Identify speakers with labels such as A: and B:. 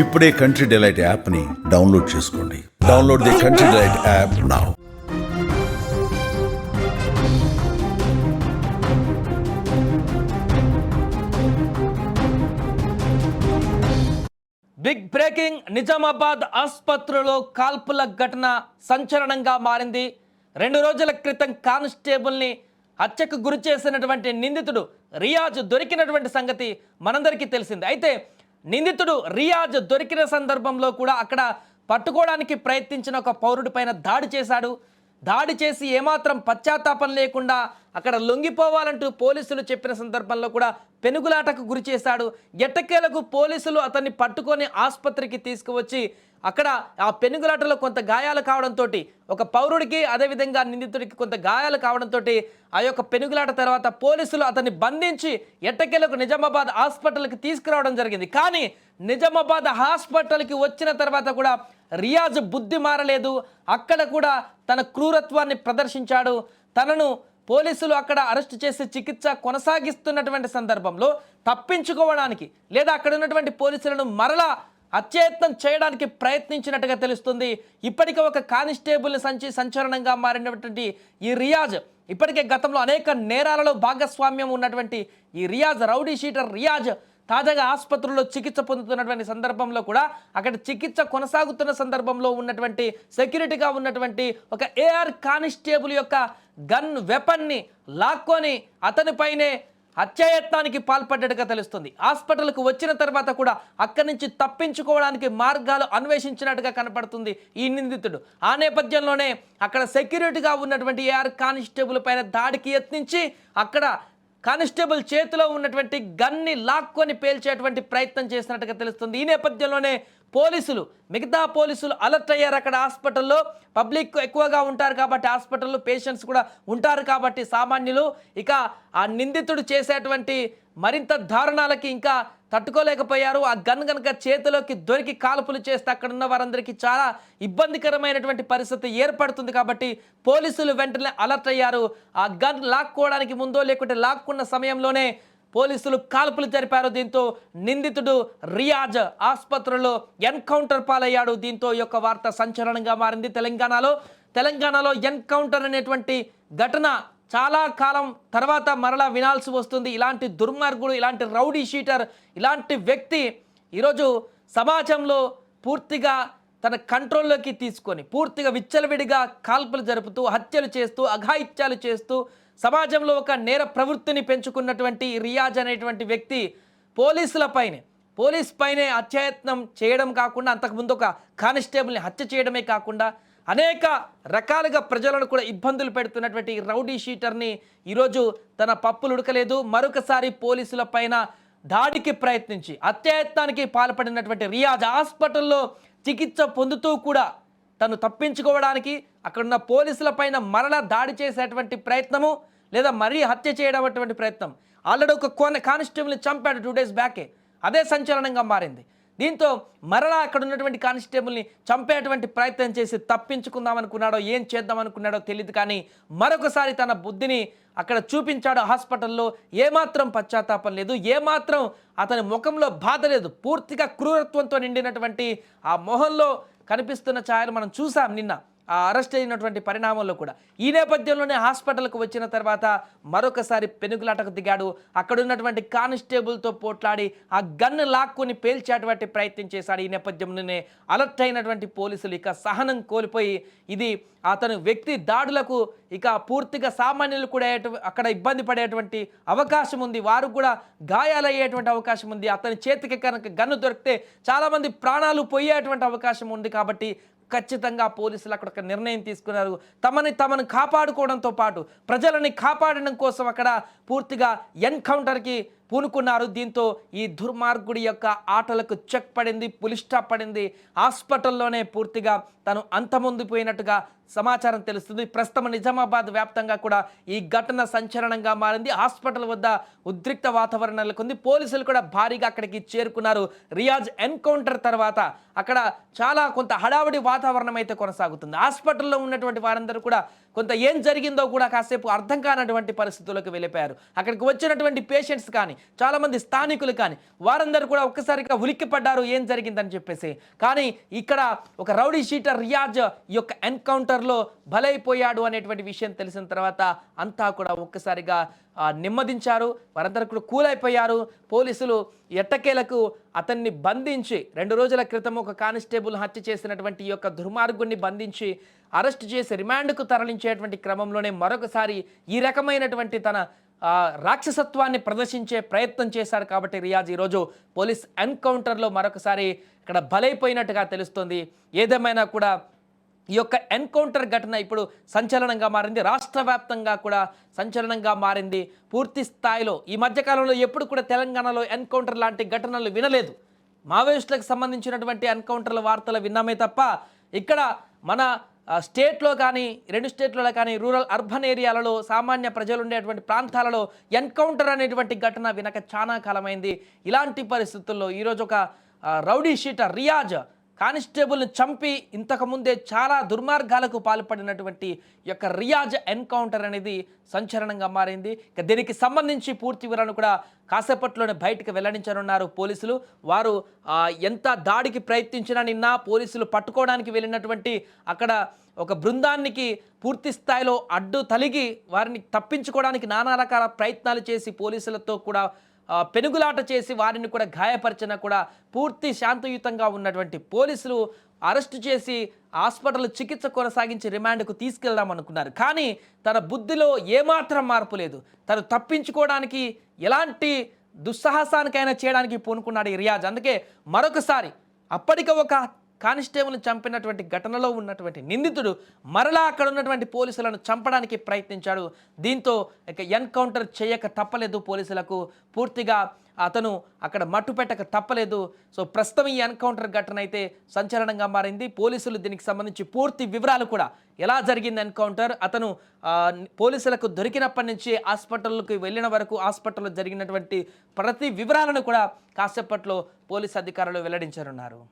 A: ఇప్పుడే country delight యాప్ని download చేసుకోండి. Download the Country Delight app now
B: big breaking Nizamabad ఆసుపత్రిలో కాల్పుల ఘటన సంచలనంగా మారింది. రెండు రోజుల క్రితం కానిస్టేబుల్ని హత్యకు గురి చేసినటువంటి నిందితుడు రియాజ్ దొరికినటువంటి సంగతి మనందరికీ తెలిసింది. అయితే నిందితుడు రియాజ్ దొరికిన సందర్భంలో కూడా అక్కడ పట్టుకోవడానికి ప్రయత్నించిన ఒక పౌరుడి పైన దాడి చేశాడు. దాడి చేసి ఏమాత్రం పశ్చాత్తాపం లేకుండా అక్కడ లొంగిపోవాలంటూ పోలీసులు చెప్పిన సందర్భంలో కూడా పెనుగులాటకు గురి చేశాడు. ఎట్టకేలకు పోలీసులు అతన్ని పట్టుకొని ఆసుపత్రికి తీసుకువచ్చి అక్కడ ఆ పెనుగులాటలో కొంత గాయాలు కావడంతో ఒక పౌరుడికి అదేవిధంగా నిందితుడికి కొంత గాయాలు కావడంతో ఆ యొక్క పెనుగులాట తర్వాత పోలీసులు అతన్ని బంధించి ఎట్టకేలకు నిజామాబాద్ హాస్పిటల్కి తీసుకురావడం జరిగింది. కానీ నిజామాబాద్ హాస్పిటల్కి వచ్చిన తర్వాత కూడా రియాజ్ బుద్ధి మారలేదు. అక్కడ కూడా తన క్రూరత్వాన్ని ప్రదర్శించాడు. తనను పోలీసులు అక్కడ అరెస్ట్ చేసి చికిత్స కొనసాగిస్తున్నటువంటి సందర్భంలో తప్పించుకోవడానికి లేదా అక్కడ ఉన్నటువంటి పోలీసులను మరలా అత్యయత్నం చేయడానికి ప్రయత్నించినట్టుగా తెలుస్తుంది. ఇప్పటికే ఒక కానిస్టేబుల్ని సంచి సంచలనంగా మారినటువంటి ఈ రియాజ్ ఇప్పటికే గతంలో అనేక నేరాలలో భాగస్వామ్యం ఉన్నటువంటి ఈ రియాజ్ రౌడీ షీటర్ రియాజ్ తాజాగా ఆసుపత్రుల్లో చికిత్స పొందుతున్నటువంటి సందర్భంలో కూడా అక్కడ చికిత్స కొనసాగుతున్న సందర్భంలో ఉన్నటువంటి సెక్యూరిటీగా ఉన్నటువంటి ఒక ఏఆర్ కానిస్టేబుల్ యొక్క గన్ వెపన్ని లాక్కొని అతనిపైనే హత్యాయత్నానికి పాల్పడ్డట్టుగా తెలుస్తుంది. హాస్పిటల్కు వచ్చిన తర్వాత కూడా అక్కడి నుంచి తప్పించుకోవడానికి మార్గాలు అన్వేషించినట్టుగా కనపడుతుంది ఈ నిందితుడు. ఆ నేపథ్యంలోనే అక్కడ సెక్యూరిటీగా ఉన్నటువంటి ఏఆర్ కానిస్టేబుల్ పైన దాడికి యత్నించి అక్కడ కానిస్టేబుల్ చేతిలో ఉన్నటువంటి గన్ని లాక్కొని పేల్చేటువంటి ప్రయత్నం చేసినట్టుగా తెలుస్తుంది. ఈ నేపథ్యంలోనే పోలీసులు మిగతా పోలీసులు అలర్ట్ అయ్యారు అక్కడ హాస్పిటల్లో. పబ్లిక్ ఎక్కువగా ఉంటారు కాబట్టి హాస్పిటల్లో పేషెంట్స్ కూడా ఉంటారు కాబట్టి సామాన్యులు. ఇక ఆ నిందితుడు చేసేటువంటి మరింత దారుణాలకి ఇంకా తట్టుకోలేకపోయారు. ఆ గన్ కనుక చేతిలోకి దొరికి కాల్పులు చేస్తే అక్కడ ఉన్న వారందరికీ చాలా ఇబ్బందికరమైనటువంటి పరిస్థితి ఏర్పడుతుంది కాబట్టి పోలీసులు వెంటనే అలర్ట్ అయ్యారు. ఆ గన్ లాక్కోవడానికి ముందో లేకుంటే లాక్కున్న సమయంలోనే పోలీసులు కాల్పులు జరిపారు. దీంతో నిందితుడు రియాజ్ ఆసుపత్రిలో ఎన్కౌంటర్ పాలయ్యాడు. దీంతో ఈ యొక్క వార్త సంచలనంగా మారింది. తెలంగాణలో తెలంగాణలో ఎన్కౌంటర్ అనేటువంటి ఘటన చాలా కాలం తర్వాత మరలా వినాల్సి వస్తుంది. ఇలాంటి దుర్మార్గుడు ఇలాంటి రౌడీ షీటర్ ఇలాంటి వ్యక్తి ఈరోజు సమాజంలో పూర్తిగా తన కంట్రోల్లోకి తీసుకొని పూర్తిగా విచ్చలవిడిగా కాల్పులు జరుపుతూ హత్యలు చేస్తూ అఘాయిత్యాలు చేస్తూ సమాజంలో ఒక నేర ప్రవృత్తిని పెంచుకున్నటువంటి రియాజ్ అనేటువంటి వ్యక్తి పోలీసులపైనే పోలీస్ పైనే హత్యాయత్నం చేయడం కాకుండా అంతకుముందు ఒక కానిస్టేబుల్ని హత్య చేయడమే కాకుండా అనేక రకాలుగా ప్రజలను కూడా ఇబ్బందులు పెడుతున్నటువంటి రౌడీ షీటర్ని ఈరోజు తన పప్పులు ఉడకలేదు. మరొకసారి పోలీసుల పైన దాడికి ప్రయత్నించి అత్యాయత్నానికి పాల్పడినటువంటి రియాజ్ హాస్పిటల్లో చికిత్స పొందుతూ కూడా తను తప్పించుకోవడానికి అక్కడున్న పోలీసుల పైన మరణ దాడి చేసేటువంటి ప్రయత్నము లేదా మరీ హత్య చేయడం అటువంటి ప్రయత్నం. ఆల్రెడీ ఒక కోన కానిస్టేబుల్ని చంపాడు టూ డేస్ బ్యాకే. అదే సంచలనంగా మారింది. దీంతో మరలా అక్కడ ఉన్నటువంటి కానిస్టేబుల్ని చంపేటువంటి ప్రయత్నం చేసి తప్పించుకుందాం అనుకున్నాడో ఏం చేద్దాం అనుకున్నాడో తెలియదు కానీ మరొకసారి తన బుద్ధిని అక్కడ చూపించాడు హాస్పిటల్లో. ఏమాత్రం పశ్చాత్తాపం లేదు. ఏమాత్రం అతని ముఖంలో బాధ లేదు. పూర్తిగా క్రూరత్వంతో నిండినటువంటి ఆ మొహంలో కనిపిస్తున్న ఛాయలు మనం చూసాం నిన్న. అరెస్ట్ అయినటువంటి పరిణామంలో కూడా. ఈ నేపథ్యంలోనే హాస్పిటల్కు వచ్చిన తర్వాత మరొకసారి పెనుగులాటకు దిగాడు. అక్కడ ఉన్నటువంటి కానిస్టేబుల్తో పోట్లాడి ఆ గన్ను లాక్కుని పేల్చేటువంటి ప్రయత్నం చేశాడు. ఈ నేపథ్యంలోనే అలర్ట్ అయినటువంటి పోలీసులు ఇక సహనం కోల్పోయి ఇది అతను వ్యక్తి దాడులకు ఇక పూర్తిగా సామాన్యులు కూడా అక్కడ ఇబ్బంది పడేటువంటి అవకాశం ఉంది. వారు కూడా గాయాలయ్యేటువంటి అవకాశం ఉంది. అతని చేతికి కనుక గన్ను దొరికితే చాలామంది ప్రాణాలు పోయేటువంటి అవకాశం ఉంది కాబట్టి ఖచ్చితంగా పోలీసులు అక్కడ ఒక నిర్ణయం తీసుకున్నారు. తమని తమను కాపాడుకోవడంతో పాటు ప్రజలని కాపాడడం కోసం అక్కడ పూర్తిగా ఎన్కౌంటర్కి పూనుకున్నారు. దీంతో ఈ దుర్మార్గుడి యొక్క ఆటలకు చెక్ పడింది పులి స్టాప్ పడింది. హాస్పిటల్లోనే పూర్తిగా తను అంతమొందిపోయినట్టుగా సమాచారం తెలుస్తుంది. ప్రస్తుతం నిజామాబాద్ వ్యాప్తంగా కూడా ఈ ఘటన సంచలనంగా మారింది. హాస్పిటల్ వద్ద ఉద్రిక్త వాతావరణం నెలకొంది. పోలీసులు కూడా భారీగా అక్కడికి చేరుకున్నారు. రియాజ్ ఎన్కౌంటర్ తర్వాత అక్కడ చాలా కొంత హడావిడి వాతావరణం అయితే కొనసాగుతుంది. హాస్పిటల్లో ఉన్నటువంటి వారందరూ కూడా కొంత ఏం జరిగిందో కూడా కాసేపు అర్థం కానటువంటి పరిస్థితులకు వెళ్ళిపోయారు. అక్కడికి వచ్చినటువంటి పేషెంట్స్ కానీ చాలామంది స్థానికులు కానీ వారందరూ కూడా ఒక్కసారిగా ఉలిక్కి పడ్డారు ఏం జరిగిందని చెప్పేసి. కానీ ఇక్కడ ఒక రౌడీ షీటర్ రియాజ్ ఈ యొక్క ఎన్కౌంటర్లో బలైపోయాడు అనేటువంటి విషయం తెలిసిన తర్వాత అంతా కూడా ఒక్కసారిగా నెమ్మదించారు. వారందరూ కూడా కూలైపోయారు. పోలీసులు ఎట్టకేలకు అతన్ని బంధించి రెండు రోజుల క్రితం ఒక కానిస్టేబుల్ హత్య చేసినటువంటి ఈ యొక్క దుర్మార్గుణ్ణి బంధించి అరెస్ట్ చేసి రిమాండ్కు తరలించేటువంటి క్రమంలోనే మరొకసారి ఈ రకమైనటువంటి తన రాక్షసత్వాన్ని ప్రదర్శించే ప్రయత్నం చేశాడు కాబట్టి రియాజ్ ఈరోజు పోలీస్ ఎన్కౌంటర్లో మరొకసారి ఇక్కడ బలైపోయినట్టుగా తెలుస్తుంది. ఏదేమైనా కూడా ఈ యొక్క ఎన్కౌంటర్ ఘటన ఇప్పుడు సంచలనంగా మారింది. రాష్ట్ర వ్యాప్తంగా కూడా సంచలనంగా మారింది. పూర్తి స్థాయిలో ఈ మధ్యకాలంలో ఎప్పుడు కూడా తెలంగాణలో ఎన్కౌంటర్ లాంటి ఘటనలు వినలేదు. మావోయిస్టులకు సంబంధించినటువంటి ఎన్కౌంటర్ల వార్తలు విన్నామే తప్ప ఇక్కడ మన స్టేట్లో కానీ రెండు స్టేట్లలో కానీ రూరల్ అర్బన్ ఏరియాలలో సామాన్య ప్రజలు ఉండేటువంటి ప్రాంతాలలో ఎన్కౌంటర్ అనేటువంటి ఘటన వినక చాలా కాలమైంది. ఇలాంటి పరిస్థితుల్లో ఈరోజు ఒక రౌడీ షీటర్ రియాజ్ కానిస్టేబుల్ని చంపి ఇంతకుముందే చాలా దుర్మార్గాలకు పాల్పడినటువంటి యొక్క రియాజ్ ఎన్కౌంటర్ అనేది సంచలనంగా మారింది. ఇక దీనికి సంబంధించి పూర్తి వివరాలను కూడా కాసేపట్లోనే బయటకు వెల్లడించనున్నారు పోలీసులు. వారు ఎంత దాడికి ప్రయత్నించినా నిన్న పోలీసులు పట్టుకోవడానికి వెళ్ళినటువంటి అక్కడ ఒక బృందానికి పూర్తి స్థాయిలో అడ్డు తలిగి వారిని తప్పించుకోవడానికి నానా రకాల ప్రయత్నాలు చేసి పోలీసులతో కూడా పెనుగులాట చేసి వారిని కూడా గాయపరిచినా కూడా పూర్తి శాంతియుతంగా ఉన్నటువంటి పోలీసులు అరెస్టు చేసి హాస్పిటల్ చికిత్స కొనసాగించి రిమాండ్కు తీసుకెళ్దాం అనుకున్నారు. కానీ తన బుద్ధిలో ఏమాత్రం మార్పు లేదు. తను తప్పించుకోవడానికి ఎలాంటి దుస్సాహసానికైనా చేయడానికి పూనుకున్నాడు ఈ రియాజ్. అందుకే మరొకసారి అప్పటిక ఒక కానిస్టేబుల్ని చంపినటువంటి ఘటనలో ఉన్నటువంటి నిందితుడు మరలా అక్కడ ఉన్నటువంటి పోలీసులను చంపడానికి ప్రయత్నించాడు. దీంతో ఇక ఎన్కౌంటర్ చేయక తప్పలేదు పోలీసులకు. పూర్తిగా అతను అక్కడ మట్టుపెట్టక తప్పలేదు. సో ప్రస్తుతం ఈ ఎన్కౌంటర్ ఘటన అయితే సంచలనంగా మారింది. పోలీసులు దీనికి సంబంధించి పూర్తి వివరాలు కూడా ఎలా జరిగింది ఎన్కౌంటర్? అతను పోలీసులకు దొరికినప్పటి నుంచి హాస్పిటల్కి వెళ్ళిన వరకు హాస్పిటల్లో జరిగినటువంటి ప్రతి వివరాలను కూడా కాసేపట్లో పోలీసు అధికారులు వెల్లడించనున్నారు